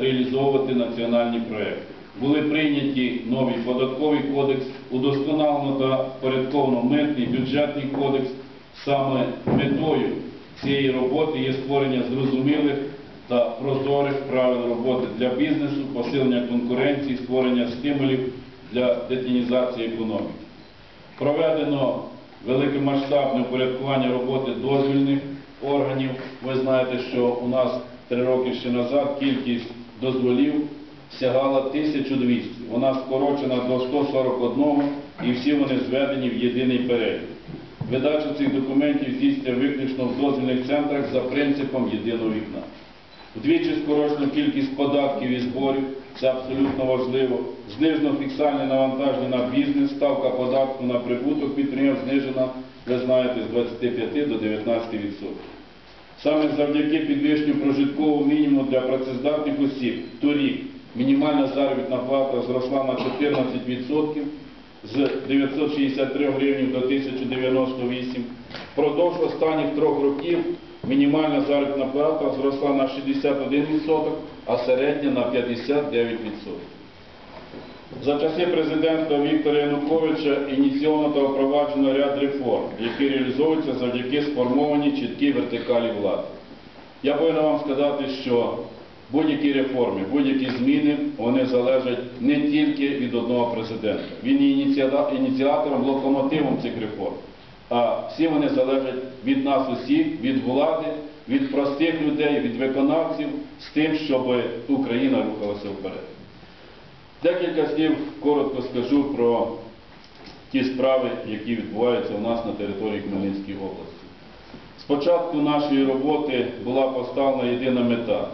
реалізовувати національні проекти. Були прийняті новий податковий кодекс, удосконалено та впорядковано митний бюджетний кодекс. Саме метою цієї роботи є створення зрозумілих та прозорих правил роботи для бізнесу, посилення конкуренції, створення стимулів для детінізації економіки. Проведено великомасштабне упорядкування роботи дозвільних органів. Ви знаєте, що у нас три роки ще назад кількість дозволів сягала 1200. Вона скорочена до 141 і всі вони зведені в єдиний перелік. Видача цих документів здійснюється виключно в дозвільних центрах за принципом єдиного вікна. Вдвічі скорочено кількість податків і зборів, це абсолютно важливо. Знижено фіксальне навантаження на бізнес, ставка податку на прибуток підприємств знижена, ви знаєте, з 25 до 19%. Саме завдяки підвищенню прожиткового мінімуму для працездатних осіб торік мінімальна заробітна плата зросла на 14% з 963 гривень до 1098. Впродовж останніх трьох років мінімальна заробітна плата зросла на 61%, а середня на 59%. За часи президентства Віктора Януковича ініційовано та впроваджено ряд реформ, які реалізовуються завдяки сформованій чіткій вертикалі влади. Я повинен вам сказати, що будь-які реформи, будь-які зміни, вони залежать не тільки від одного президента. Він є ініціатором, локомотивом цих реформ. А всі вони залежать від нас усіх, від влади, від простих людей, від виконавців, з тим, щоб Україна рухалася вперед. Декілька слів коротко скажу про ті справи, які відбуваються у нас на території Хмельницької області. Спочатку нашої роботи була поставлена єдина мета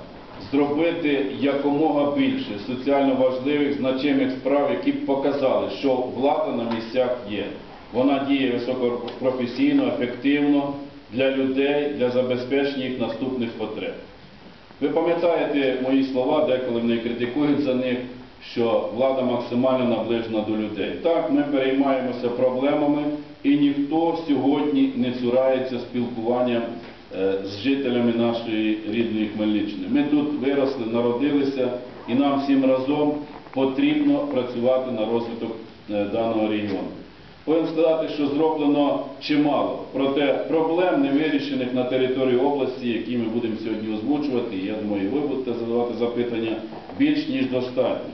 зробити якомога більше соціально важливих, значимих справ, які б показали, що влада на місцях є. Вона діє високопрофесійно, ефективно для людей, для забезпечення їх наступних потреб. Ви пам'ятаєте мої слова, деколи мене критикують за них, що влада максимально наближена до людей. Так, ми переймаємося проблемами, і ніхто сьогодні не цурається спілкуванням е, з жителями нашої рідної Хмельниччини. Ми тут виросли, народилися, і нам всім разом потрібно працювати на розвиток е, даного регіону. Повинен сказати, що зроблено чимало, проте проблем не вирішених на території області, які ми будемо сьогодні озвучувати, і я думаю, ви будете задавати запитання, більш ніж достатньо.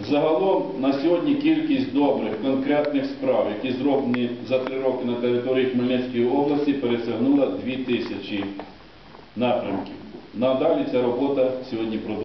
Загалом на сьогодні кількість добрих, конкретних справ, які зроблені за три роки на території Хмельницької області, пересягнула 2 тисячі напрямків. Надалі ця робота сьогодні продовжується.